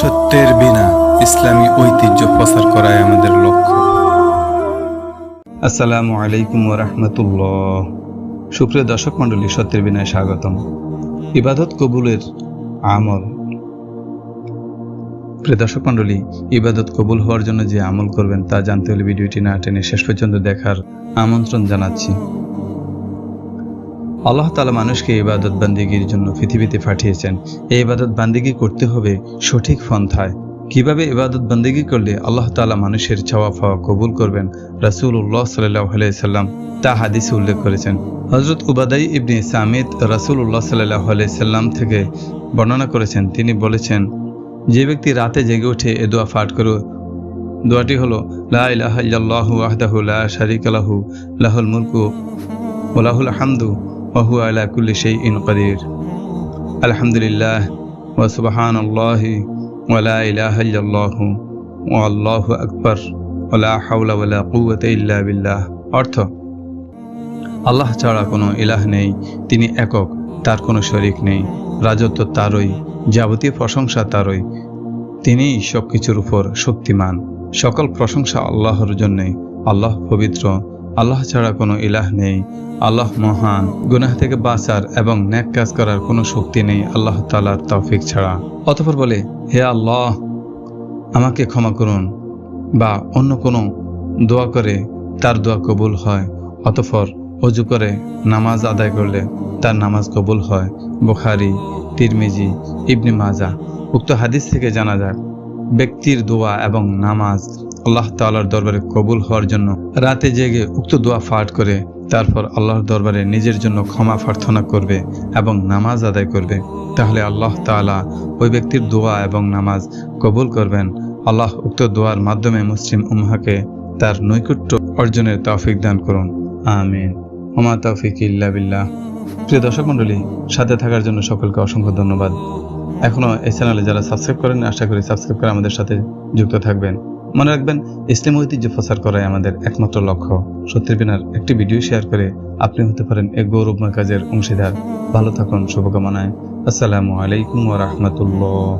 সত্যের বিনা ইসলামী ঐতিহ্য প্রচার করাই আমাদের লক্ষ্য। আসসালামু আলাইকুম রহমতুল্লাহ। সুপ্রিয় দর্শক মণ্ডলী, সত্যের বিনায় স্বাগতম। ইবাদত কবুলের আমল। প্রিয় দর্শক মণ্ডলী, ইবাদত কবুল হওয়ার জন্য যে আমল করবেন তা জানতে হলে ভিডিওটি না টেনে শেষ পর্যন্ত দেখার আমন্ত্রণ জানাচ্ছি। আল্লাহ তালা মানুষকে ইবাদত বান্দিগির জন্য পৃথিবীতে পাঠিয়েছেন। এই ইবাদত বান্দিগি করতে হবে সঠিক পন্থায়। কীভাবে ইবাদত বান্দিগি করলে আল্লাহ তালা মানুষের চাওয়া পাওয়া কবুল করবেন? রাসুল উল্লাহ সাল্লাহ সাল্লাম তা হাদিসে উল্লেখ করেছেন। হজরত উবাদাই ইবনে সামিদ রাসুল উল্লাহ সাল্লাহ সাল্লাম থেকে বর্ণনা করেছেন। তিনি বলেছেন, যে ব্যক্তি রাতে জেগে উঠে এ দোয়া পাঠ করে দোয়াটি হলো, লা ইলাহা ইল্লাল্লাহু ওয়াহদাহু লা শারীকা লাহু, লাহুল মুলকু ওয়া লাহুল হামদু আল্লাহু ছাড়া কোনো ইলাহ নেই, তিনি একক, তার কোনো শরিক নেই, রাজত্ব তারই, যাবতীয় প্রশংসা তারই তিনিই সব কিছুর উপর শক্তিমান। সকল প্রশংসা আল্লাহর জন্যে, আল্লাহ পবিত্র আল্লাহ ছাড়া কোনো ইলাহ নেই। আল্লাহ মহান, গুনাহ থেকে বাঁচার এবং ন্যাক কাজ করার কোনো শক্তি নেই আল্লাহ তালার তৌফিক ছাড়া। অতঃপর বলে, হে আল্লাহ, আমাকে ক্ষমা করুন বা অন্য কোনো দোয়া করে তার দোয়া কবুল হয়। অতঃপর অজু করে নামাজ আদায় করলে তার নামাজ কবুল হয়। বুখারি, তিরমিজি, ইবনে মাজা উক্ত হাদিস থেকে জানা যায় ব্যক্তির দোয়া এবং নামাজ আল্লাহ তাআলার দরবারে কবুল হওয়ার জন্য রাতে জেগে উক্ত দোয়া পাঠ করে তারপর আল্লাহর দরবারে নিজের জন্য ক্ষমা প্রার্থনা করবে এবং নামাজ আদায় করবে। তাহলে আল্লাহ তাআলা ওই ব্যক্তির দোয়া এবং নামাজ কবুল করবেন। আল্লাহ উক্ত দোয়ার মাধ্যমে মুসলিম উম্মাকে তার নৈকট্য অর্জনের তৌফিক দান করুন। আমিন। ওমা তৌফিক ইল্লা বিল্লাহ। প্রিয় দর্শক মণ্ডলী, সাথে থাকার জন্য সকলকে অসংখ্য ধন্যবাদ। এখনও এই চ্যানেলে যারা সাবস্ক্রাইব করেন আশা করি সাবস্ক্রাইব করে আমাদের সাথে যুক্ত থাকবেন। মনে রাখবেন, ইসলাম ঐতিহ্য প্রচার করাই আমাদের একমাত্র লক্ষ্য। সত্যি বিনার একটি ভিডিও শেয়ার করে আপনি হতে পারেন এক গৌরবময় কাজের অংশীদার। ভালো থাকুন, শুভকামনায়। আসসালামু আলাইকুম রাহমাতুল্লাহ।